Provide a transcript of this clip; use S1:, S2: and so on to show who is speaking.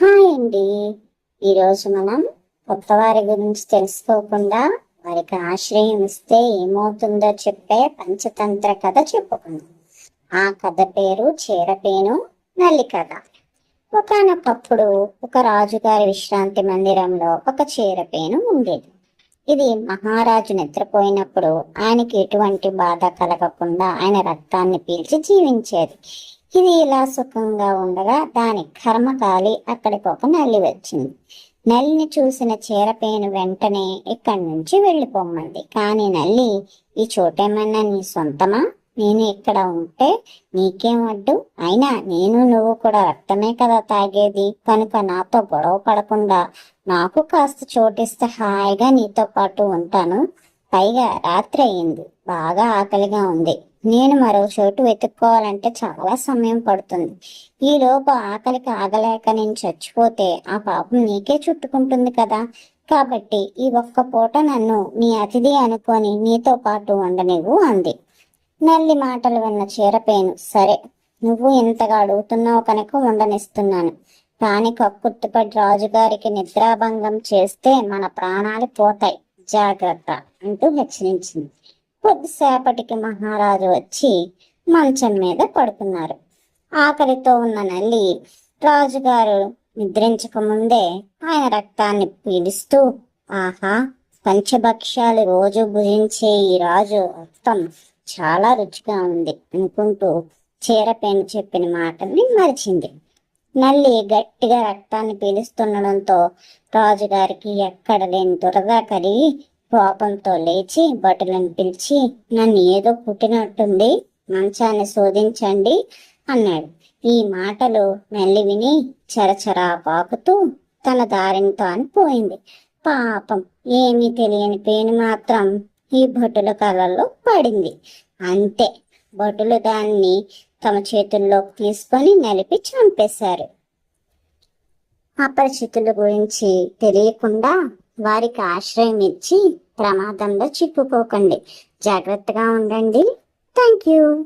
S1: Hi అండి ఈరోజు మనం కొత్త వారి గురించి తెలుసుకోకుండా వారికి ఆశ్రయం ఇస్తే ఏమవుతుందో చెప్పే పంచతంత్ర కథ చెప్పుకుందాం. ఆ కథ పేరు చీరపేను నల్లి కథ ఒకనొకప్పుడు ఒక రాజుగారి విశ్రాంతి మందిరంలో ఒక చీరపేను ఉండేది. ఇది మహారాజు నిద్రపోయినప్పుడు ఆయనకి ఎటువంటి బాధ కలగకుండా ఆయన రక్తాన్ని పీల్చి జీవించేది. ఇది ఇలా సుఖంగా ఉండగా దాని కర్మ కాలి అక్కడికి ఒక నల్లి వచ్చింది. నల్లిని చూసిన చీరపేను వెంటనే ఇక్కడి నుంచి వెళ్ళిపోమ్మంది కానీ నల్లి ఈ చోటేమన్నా నీ సొంతమా? నేను ఇక్కడ ఉంటే నీకేం వడ్డు అయినా నేను నువ్వు కూడా రక్తమే కదా తాగేది? కనుక నాతో గొడవ పడకుండా నాకు కాస్త చోటిస్తే హాయిగా నీతో పాటు ఉంటాను. పైగా రాత్రి అయింది. బాగా ఆకలిగా ఉంది. నేను మరో చోటు వెతుక్కోవాలంటే చాలా సమయం పడుతుంది. ఈ లోపు ఆకలికి ఆగలేక నేను చచ్చిపోతే ఆ పాపం నీకే చుట్టుకుంటుంది కదా. కాబట్టి ఈ ఒక్క పూట నన్ను నీ అతిథి అనుకొని నీతో పాటు ఉండనివ్వు అంది. నల్లి మాటలు విన్న చీరపేను సరే నువ్వు ఇంతగా అడుగుతున్నావు కనుక ఉండనిస్తున్నాను. కానీ కక్కుర్తిపడి రాజుగారికి నిద్రాభంగం చేస్తే మన ప్రాణాలు పోతాయి. జాగ్రత్త అంటూ హెచ్చరించింది. కొద్దిసేపటికి మహారాజు వచ్చి మంచం మీద పడుకున్నారు. ఆకలితో ఉన్న నల్లి రాజుగారు నిద్రించక ముందే ఆయన రక్తాన్ని పీడిస్తూ ఆహా పంచభక్ష్యాలు రోజు భుజించే ఈ రాజు రక్తం చాలా రుచిగా ఉంది అనుకుంటూ చీరపేను చెప్పిన మాటల్ని మరిచింది. నల్లి గట్టిగా రక్తాన్ని పీలుస్తుండడంతో రాజుగారికి ఎక్కడ లేని దురద కలిగి కోపంతో లేచి భటులను పిలిచి నన్ను ఏదో పుట్టినట్టుంది మంచాన్ని శోధించండి అన్నాడు. ఈ మాటలు నల్లి విని చరచరా పాకుతూ తన దారిని తాను పోయింది. పాపం ఏమీ తెలియని పేను మాత్రం ఈ భటుల కళ్ళల్లో పడింది. అంతే భటులు దాన్ని తమ చేతుల్లోకి తీసుకొని నలిపి చంపేశారు. అపరిచితుల గురించి తెలియకుండా వారికి ఆశ్రయం ఇచ్చి ప్రమాదంలో చిక్కుకోకండి. జాగ్రత్తగా ఉండండి. Thank you.